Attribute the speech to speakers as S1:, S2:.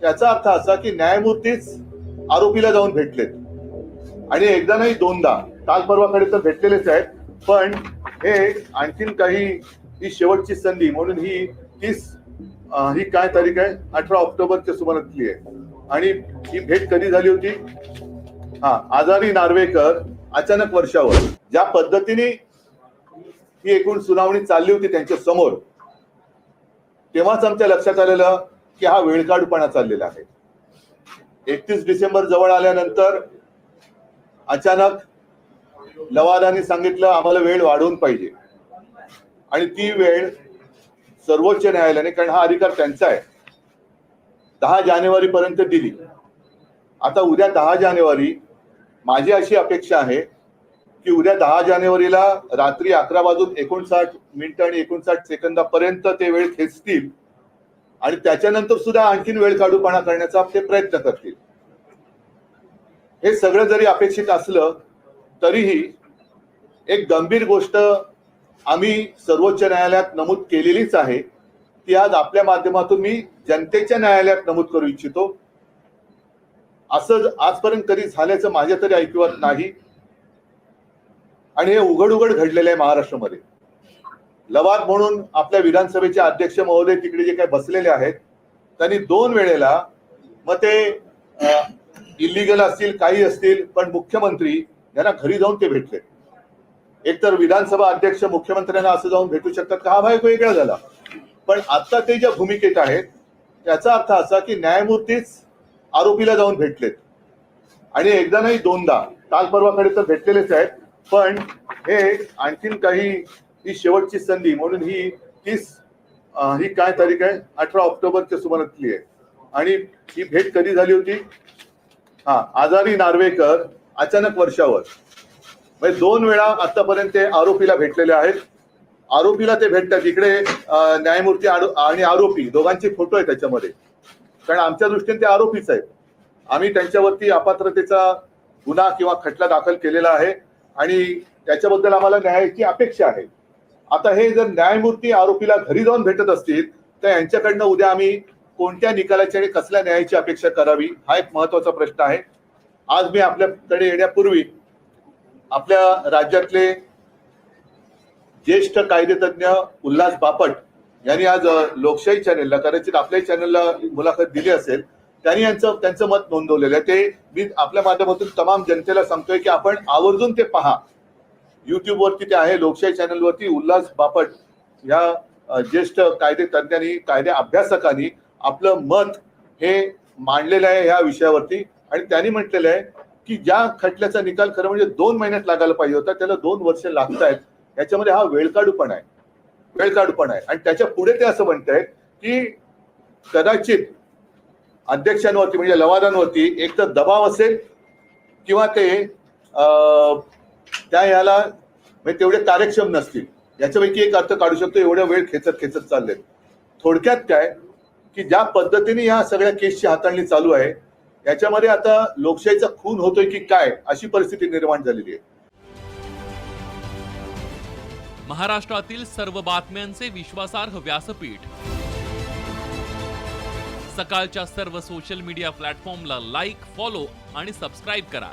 S1: त्याचा अर्थ असा की न्यायमूर्तीच आरोपीला जाऊन भेटलेत. आणि एकदा नाही दोनदा काल परवाकडे तर भेटलेलेच आहेत पण हे आणखीन काही ही शेवटची संधी म्हणून ही तीस ही काय तारीख आहे? अठरा ऑक्टोबरच्या सुमारातली आहे. आणि ही भेट कधी झाली होती? हा आजारी नार्वेकर अचानक वर्षावर ज्या पद्धतीने ही एकूण सुनावणी चालली होती त्यांच्यासमोर तेव्हाच आमच्या लक्षात आलेलं की हा वेळकाडूपणा चाललेला आहे. एकतीस डिसेंबर जवळ आल्यानंतर अचानक लवादाने सांगितलं आम्हाला वेळ वाढवून पाहिजे. आणि ती वेळ सर्वोच्च न्यायालयाने कारण हा अधिकार त्यांचा आहे दहा जानेवारी पर्यंत दिली. आता उद्या दहा जानेवारी माझी अशी अपेक्षा आहे की उद्या दहा जानेवारीला रात्री अकरा वाजून एकोणसाठ मिनिटं आणि एकोणसाठ सेकंदापर्यंत ते वेळ खेचतील. आणि त्याच्यानंतर सुद्धा आणखीन वेळ काढूपणा करण्याचा ते प्रयत्न करतील. हे सगळं जरी अपेक्षित असलं तरीही एक गंभीर गोष्ट आम्ही सर्वोच्च न्यायालयात नमूद केलेलीच आहे. ती आज आपल्या माध्यमातून मी जनतेच्या न्यायालयात नमूद करू इच्छितो. असं आजपर्यंत कधी झाल्याचं माझ्या तरी ऐकिवात नाही. आणि हे उघड उघड घडलेलं आहे महाराष्ट्रामध्ये. लवाद म्हणून आपल्या विधानसभेचे अध्यक्ष महोदय तिकडे जे काही बसलेले आहेत त्यांनी दोन वेळेला मग ते इलिगल असतील काही असतील पण मुख्यमंत्री यांना घरी जाऊन ते भेटले. एकतर विधानसभा अध्यक्ष मुख्यमंत्र्यांना असं जाऊन भेटू शकतात का? हा भाग वेगळा झाला. पण आता ते ज्या भूमिकेत आहेत त्याचा अर्थ असा की न्यायमूर्तीच आरोपीला जाऊन भेटलेत. आणि एकदा नाही दोनदा. काल परवाकडे तर भेटलेलेच आहेत पण हे आणखीन काही ही शेवटची संधी म्हणून ही तीस ही काय तारीख आहे? अठरा ऑक्टोबरच्या सुमारातली आहे. आणि ही भेट कधी झाली होती? हा आजारी नार्वेकर अचानक वर्षावर. म्हणजे दोन वेळा आतापर्यंत ते आरोपीला भेटलेले आहेत. आरोपीला ते भेटतात. इकडे न्यायमूर्ती आरो- आणि आरोपी दोघांचे फोटो आहे त्याच्यामध्ये. कारण आमच्या दृष्टीने ते आरोपीच आहेत. आम्ही त्यांच्यावरती अपात्रतेचा गुन्हा किंवा खटला दाखल केलेला आहे. आणि त्याच्याबद्दल आम्हाला न्यायाची अपेक्षा आहे. आता हे जर न्यायमूर्ती आरोपीला घरी जाऊन भेटत असतील तर यांच्याकडनं उद्या आम्ही कोणत्या निकालाची आणि कसल्या न्यायाची अपेक्षा करावी हा एक महत्त्वाचा प्रश्न आहे. आज मी आपल्याकडे येण्यापूर्वी आपल्या राज्यातले ज्येष्ठ कायदेतज्ञ उल्हास बापट यांनी आज लोकशाही चॅनेलला कदाचित आपल्याही चॅनलला मुलाखत दिली असेल त्यांनी यांचं त्यांचं मत नोंदवलेलं आहे. ते मी आपल्या माध्यमातून तमाम जनतेला सांगतोय की आपण आवर्जून ते पहा. युट्यूबवरती ते आहे लोकशाही चॅनलवरती उल्हास बापट या ज्येष्ठ कायदे तज्ञांनी कायदे अभ्यासकांनी आपलं मत हे मांडलेलं आहे ह्या विषयावरती. आणि त्यांनी म्हटलेलं आहे की ज्या खटल्याचा निकाल खरं म्हणजे दोन महिन्यात लागायला पाहिजे होता त्याला दोन वर्ष लागत आहेत याच्यामध्ये हा वेळकाढूपणा आहे. वेळकाढूपणा आहे. आणि त्याच्या पुढे ते असं म्हणत आहेत की कदाचित अध्यक्षांवरती म्हणजे लवादांवरती एक तर दबाव असेल किंवा ते त्या याला म्हणजे तेवढे कार्यक्षम नसतील. याच्यापैकी एक अर्थ काढू शकतो एवढा वेळ खेचत खेचत चाललेत. थोडक्यात काय? की ज्या पद्धतीने या सगळ्या केसची हाताळणी चालू आहे याच्यामध्ये आता लोकशाहीचा खून होतोय की काय अशी परिस्थिती निर्माण झालेली आहे.
S2: महाराष्ट्रातील सर्व बातम्यांचे विश्वासार्ह व्यासपीठ. सकाळच्या सर्व सोशल मीडिया प्लॅटफॉर्मला लाईक फॉलो आणि सबस्क्राईब करा.